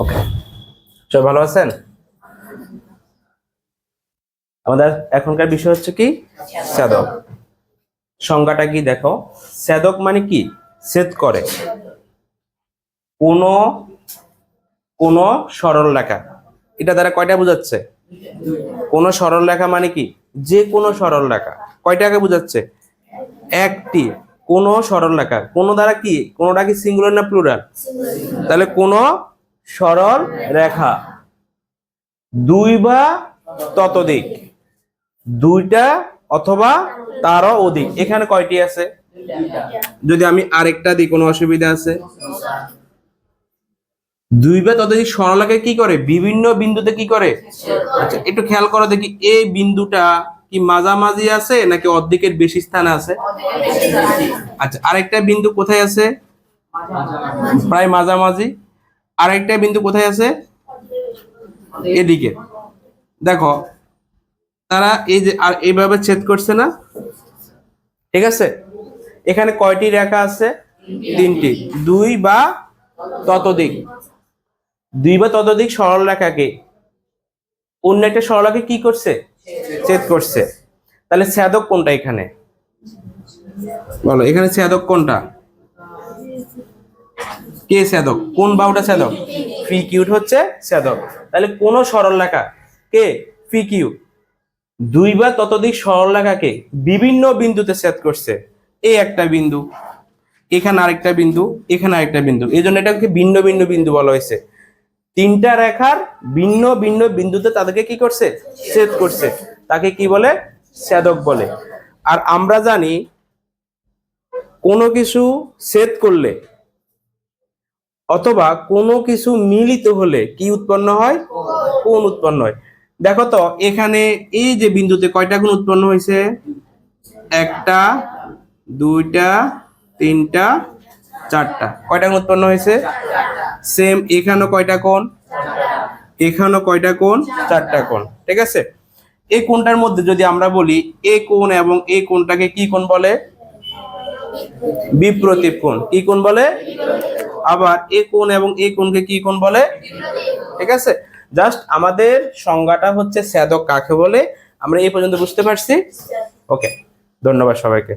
ওকে সবাই ভালো আছেন? আমাদের এখনকার বিষয় হচ্ছে কি? স্যাদক। সংজ্ঞাটা কি দেখো? সেদক মানে কি? সেদ করে। কোন কোন সরল লেখা। এটা দ্বারা কয়টা বোঝাচ্ছে? কোন সরল লেখা মানে কি? যে কোনো সরল লেখা। কয়টাকে বোঝাচ্ছে? একটি। কোন সরল লেখা। কোন দ্বারা কি? কোনটা কি সিঙ্গুলার না প্লুরাল তাহলে কোন সরল রেখা। দুই বা ততোধিক। দুইটা অথবা তারও অধিক। এখানে কয়টি আছে? যদি আমি আরেকটা দিই, কোনো অসুবিধা আছে? দুই বা ততোধিক সরলকে কি করে? বিভিন্ন বিন্দুতে কি করে? আচ্ছা একটু খেয়াল করো দেখি এই বিন্দুটা কি মাঝামাঝি আছে নাকি অর্ধেকের বেশি স্থানে আছে? আচ্ছা আরেকটা বিন্দু কোথায় আছে? প্রায় মাঝামাঝি। আরেকটা বিন্দু কোথায় আছে? এদিকে। দেখো, তারা এই যে, আর এইভাবে ছেদ করছে না? ঠিক আছে? এখানে কয়টি রেখা আছে? তিনটি। দুই বা ততোধিক। দুই বা ততোধিক সরল রেখাকে অন্য একটা সরলকে কি করছে? ছেদ করছে। তাহলে ছেদক কোনটা এখানে? বলো, এখানে ছেদক কোনটা? কে সেদক কোন বাহুটা সেদক ফি কিউট হচ্ছে সেদক তাহলে কোন সরল রেখা? কে? ফি কিউ দুই বা ততোধিক সরল রেখাকে বিভিন্ন বিন্দুতে ছেদ করছে। এই একটা বিন্দু, এখানে আরেকটা বিন্দু, এখানে আরেকটা বিন্দু। এই জন্য এটাকে ভিন্ন ভিন্ন বিন্দু বলা হয়েছে। তিনটা রেখার ভিন্ন ভিন্ন বিন্দুতে তাদেরকে কি করছে? ছেদ করছে। তাকে কি বলে? ছেদক বলে। আর আমরা জানি কোনো কিছু ছেদ করলে অথবা কোনো কিছু মিলিত হলে কি উৎপন্ন হয়? কোন উৎপন্ন হয়। দেখো তো, এখানে এই যে বিন্দুতে কয়টা গুণ উৎপন্ন হয়েছে? একটা, দুইটা, তিনটা, চারটা। কয়টা গুণ উৎপন্ন হয়েছে? সেম, এখানেও কয়টা কোণ? এখানেও কয়টা কোণ? চারটা কোণ। ঠিক আছে? এই কোণটার মধ্যে যদি আমরা বলি, এ কোণ এবং এই কোণটাকে কি কোণ বলে? বিপ্রতীপ কোণ। কি কোণ বলে? আবার এ কোণ এবং এ কোণকে কি কোণ বলে? ঠিক আছে? জাস্ট আমাদের সংজ্ঞাটা হচ্ছে স্যাদক কাকে বলে? আমরা এই পর্যন্ত বুঝতে পারছি? ওকে ধন্যবাদ সবাইকে।